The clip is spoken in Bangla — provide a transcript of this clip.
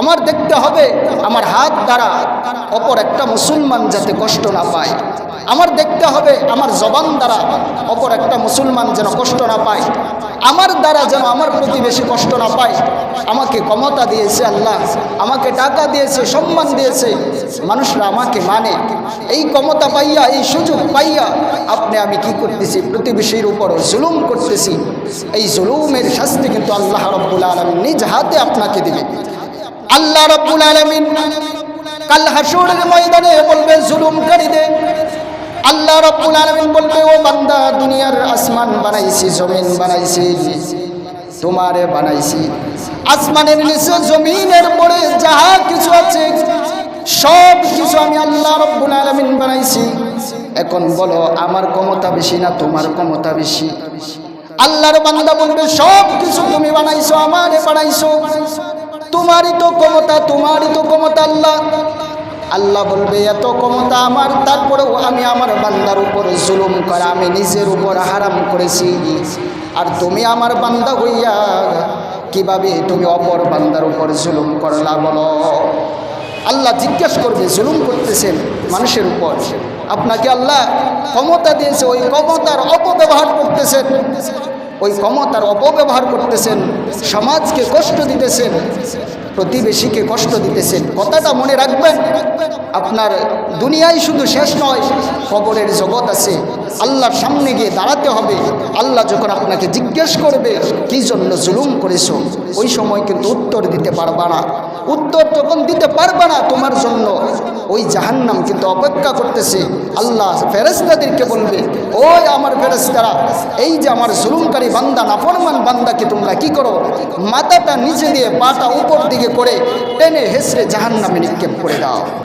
আমার দেখতে হবে, আমার হাত দ্বারা অপর একটা মুসলমান যাতে কষ্ট না পায়। আমার দেখতে হবে, আমার জবান দ্বারা অপর একটা মুসলমান যেন কষ্ট না পায়। আমার দ্বারা যেন আমার প্রতিবেশী কষ্ট না পায়। আমাকে ক্ষমতা দিয়েছে আল্লাহ, আমাকে টাকা দিয়েছে, সম্মান দিয়েছে। মানুষরা আমাকে মানে। এই ক্ষমতা পাইয়া, এই সুযোগ পাইয়া আপনি আমি কি করতেছি? প্রতিবেশীর উপর জুলুম করতেছি। এই জুলুমের শাস্তি কিন্তু আল্লাহ রব্বুল আলম নিজ হাতে আপনাকে দিবে। আল্লাহ রব্বুল আলমিন কাল হাসুরের ময়দানে বলবে জুলুমকারীদের। আল্লাহ রব্বুল আলমিন বলবে, ও বান্দা, দুনিয়ার আসমান বানাইছি, জমিন বানাইছি, তোমারে বানাইছি। আসমানের নিচে, জমিনের পরে যাহা কিছু আছে, সব কিছু আমি আল্লাহ রব্বুল আলমিন বানাইছি। এখন বলো, আমার ক্ষমতা বেশি না তোমার ক্ষমতা বেশি? আল্লাহর বান্দা বলবে, সব কিছু তুমি বানাইছো, আমারে বানাইছো। তোমারই তো ক্ষমতা, তোমারই তো ক্ষমতা আল্লাহ। আল্লাহ বলবে, এত ক্ষমতা আমার, তারপরেও আমি আমার বান্দার উপর জুলুম করা, আমি নিজের উপর হারাম করেছি। আর তুমি আমার বান্দা হইয়া কীভাবে তুমি অপর বান্দার উপর জুলুম করলা বলো? আল্লাহ জিজ্ঞেস করবে, জুলুম করতেছেন মানুষের উপর? আপনাকে আল্লাহ ক্ষমতা দিয়েছে, ওই ক্ষমতার অপব্যবহার করতেছেন। ওই ক্ষমতার অপব্যবহার করতেছেন, সমাজকে কষ্ট দিতেছেন, প্রতিবেশীকে কষ্ট দিতেছেন। কথাটা মনে রাখবেন, আপনার দুনিয়ায় শুধু শেষ নয় খবরের জগৎ আছে। আল্লাহর সামনে গিয়ে দাঁড়াতে হবে। আল্লাহ যখন আপনাকে জিজ্ঞেস করবে, কি জন্য জুলুম করেছ? ওই সময় কিন্তু উত্তর দিতে পারবা না। উত্তর তখন দিতে পারবা না তোমার জন্য ওই জাহান্নাম কিন্তু অপেক্ষা করতেছে। আল্লাহ ফেরেস্তাদেরকে বলবে, ওই আমার ফেরেস্তারা এই যে আমার জুলুমকারী বান্দা, নাফরমান বান্দাকে তোমরা কি করো? মাথাটা নিচে দিয়ে পাটা উপর দিকে করে টেনে হেসড়ে জাহান্নামে নিক্ষেপ করে দাও।